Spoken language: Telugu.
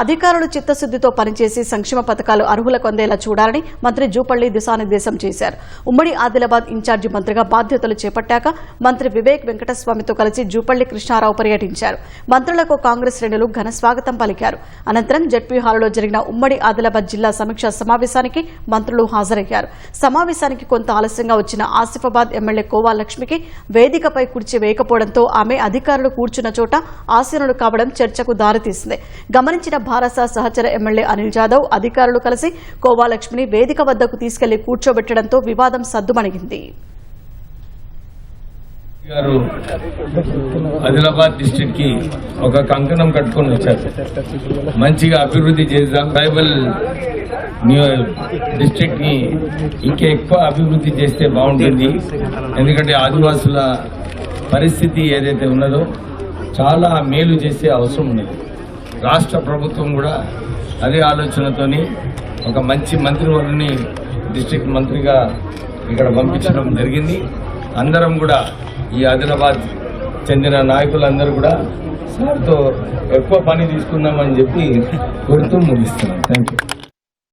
అధికారులు చిత్తశుద్దితో పనిచేసి సంక్షేమ పథకాలు అర్హులకు అందేలా చూడాలని మంత్రి జూపల్లి దిశానిర్దేశం చేశారు. ఉమ్మడి ఆదిలాబాద్ ఇన్ఛార్జి మంత్రిగా బాధ్యతలు చేపట్టాక మంత్రి వివేక్ వెంకటస్వామితో కలిసి జూపల్లి కృష్ణారావు పర్యటించారు. మంత్రులకు కాంగ్రెస్ శ్రేణులు ఘన స్వాగతం పలికారు. అనంతరం జడ్పీ హాల్లో జరిగిన ఉమ్మడి ఆదిలాబాద్ జిల్లా సమీక్ష సమావేశానికి మంత్రులు హాజరయ్యారు. సమావేశానికి కొంత ఆలస్యంగా వచ్చిన ఆసిఫాబాద్ ఎమ్మెల్యే కోవా లక్ష్మికి వేదికపై కుర్చీ వేయకపోవడంతో ఆమె అధికారులు కూర్చున్న చోట ఆసీనులు కావడం చర్చకు దారితీసింది. గమనించిన భారస సహచర ఎమ్మెల్యే అనిల్ జాదవ్ అధికారులు కలిసి కోవాలక్ష్మిని వేదిక వద్దకు తీసుకెళ్ళి కూర్చోబెట్టడంతో వివాదం సద్దుమణిగింది. గారు ఆదిలాబాద్ డిస్టిక్కి ఒక కంకణం కట్టుకొని వచ్చారు. మంచిగా అభివృద్ధి చేద్దాం ట్రైబల్ డిస్టిక్ని ఇంకా ఎక్కువ అభివృద్ధి చేస్తే బాగుంటుంది. ఎందుకంటే ఆదివాసుల పరిస్థితి ఏదైతే ఉన్నదో చాలా మేలు చేసే అవసరం ఉన్నది. రాష్ట్ర ప్రభుత్వం కూడా అదే ఆలోచనతోని ఒక మంచి మంత్రివర్యుని డిస్ట్రిక్ట్ మంత్రిగా ఇక్కడ పంపించడం జరిగింది. అందరం కూడా ఈ ఆదిలాబాద్ చెందిన నాయకులందరూ కూడా సార్తో ఎక్కువ పని తీసుకుందామని చెప్పి కోరుతూ ముగిస్తున్నాం. Thank you